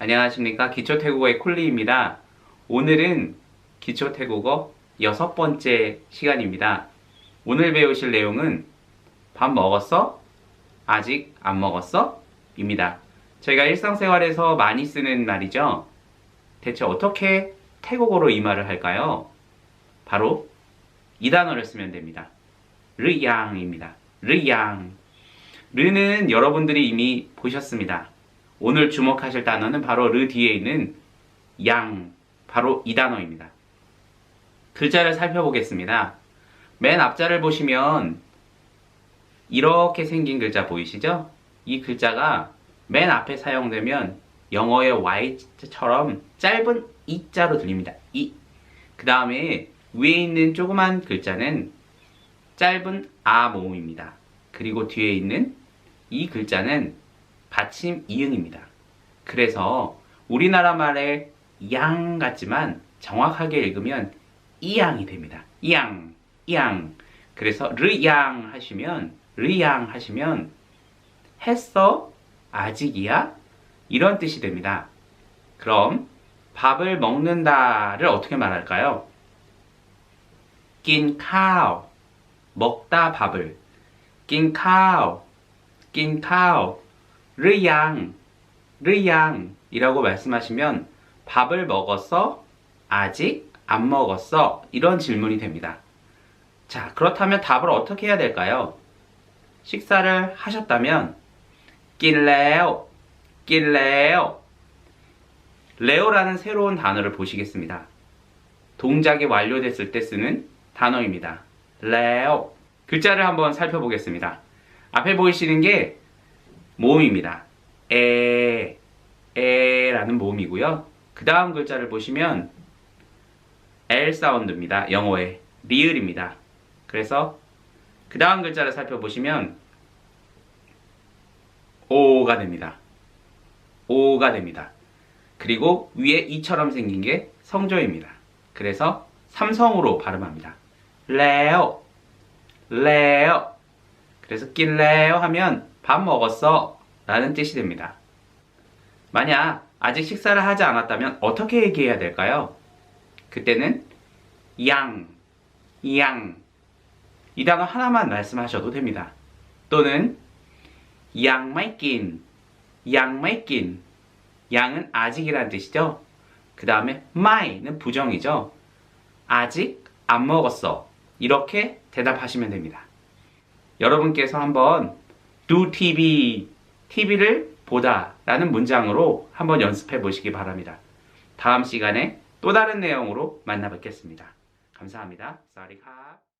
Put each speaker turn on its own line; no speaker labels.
안녕하십니까 기초태국어의 콜리입니다. 오늘은 기초태국어 여섯 번째 시간입니다. 오늘 배우실 내용은 밥 먹었어? 아직 안 먹었어? 입니다. 저희가 일상생활에서 많이 쓰는 말이죠. 대체 어떻게 태국어로 이 말을 할까요? 바로 이 단어를 쓰면 됩니다. 르양입니다. 르양. 르는 여러분들이 이미 보셨습니다. 오늘 주목하실 단어는 바로 르 뒤에 있는 양, 바로 이 단어입니다. 글자를 살펴보겠습니다. 맨 앞자를 보시면 이렇게 생긴 글자 보이시죠? 이 글자가 맨 앞에 사용되면 영어의 Y처럼 짧은 이자로 들립니다. 이. 그 다음에 위에 있는 조그만 글자는 짧은 아 모음입니다. 그리고 뒤에 있는 이 글자는 받침 이응입니다. 그래서 우리나라 말의 양 같지만 정확하게 읽으면 이양이 됩니다. 이양, 이양. 그래서 르양 하시면 르양 하시면 했어? 아직이야? 이런 뜻이 됩니다. 그럼 밥을 먹는다를 어떻게 말할까요? 낀 카오 먹다 밥을 낀 카오 낀 카오 르양 르양 이라고 말씀하시면 밥을 먹었어? 아직 안 먹었어? 이런 질문이 됩니다. 자, 그렇다면 답을 어떻게 해야 될까요? 식사를 하셨다면 낄래요 낄래요 레오라는 새로운 단어를 보시겠습니다. 동작이 완료됐을 때 쓰는 단어입니다. 레오 글자를 한번 살펴보겠습니다. 앞에 보이시는 게 모음입니다. 에, 에라는 모음이고요. 그 다음 글자를 보시면 L 사운드입니다. 영어의 리을입니다. 그래서 그 다음 글자를 살펴보시면 O가 됩니다. O가 됩니다. 그리고 위에 이처럼 생긴 게 성조입니다. 그래서 삼성으로 발음합니다. 레오, 레오. 그래서 낄래요 하면 밥 먹었어 라는 뜻이 됩니다. 만약 아직 식사를 하지 않았다면 어떻게 얘기해야 될까요? 그때는 양, 양. 이 단어 하나만 말씀하셔도 됩니다. 또는 양마이낀, 양마이낀. 양은 아직이라는 뜻이죠. 그 다음에 마이는 부정이죠. 아직 안 먹었어. 이렇게 대답하시면 됩니다. 여러분께서 한번 do TV, TV를 보다 라는 문장으로 한번 연습해 보시기 바랍니다. 다음 시간에 또 다른 내용으로 만나 뵙겠습니다. 감사합니다. 사리카